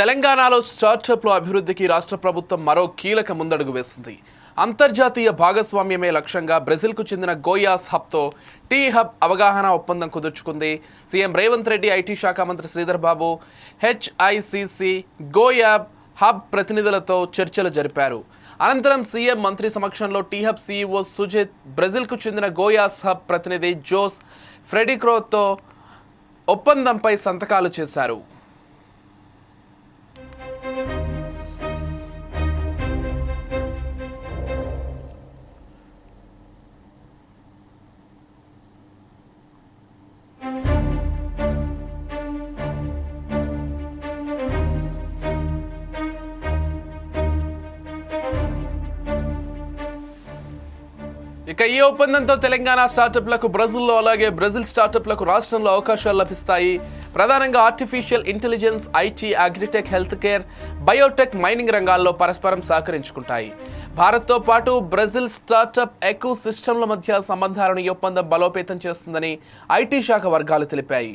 తెలంగాణలో స్టార్టప్ల అభివృద్ధికి రాష్ట్ర ప్రభుత్వం మరో కీలక ముందడుగు వేసింది. అంతర్జాతీయ భాగస్వామ్యమే లక్ష్యంగా బ్రెజిల్కు చెందిన గోయాస్ హబ్తో టీ హబ్ అవగాహన ఒప్పందం కుదుర్చుకుంది. సీఎం రేవంత్ రెడ్డి ఐటీ శాఖ మంత్రి Sridhar Babu HICC Goias hub ప్రతినిధులతో చర్చలు జరిపారు. అనంతరం సీఎం మంత్రి సమక్షంలో టీ హబ్ సీఈఓ సుజిత్ బ్రెజిల్కు చెందిన గోయాస్ హబ్ ప్రతినిధి జోస్ ఫ్రెడిక్రోతో ఒప్పందంపై సంతకాలు చేశారు. ఇక ఈ ఒప్పందంతో తెలంగాణ స్టార్టప్లకు బ్రెజిల్లో అలాగే బ్రెజిల్ స్టార్టప్లకు రాష్ట్రంలో అవకాశాలు లభిస్తాయి. ప్రధానంగా artificial intelligence IT agritech healthcare biotech mining రంగాల్లో పరస్పరం సహకరించుకుంటాయి. భారత్తో పాటు బ్రెజిల్ స్టార్టప్ ఎకో సిస్టమ్ల మధ్య సంబంధాలను ఈ ఒప్పందం బలోపేతం చేస్తుందని ఐటీ శాఖ వర్గాలు తెలిపాయి.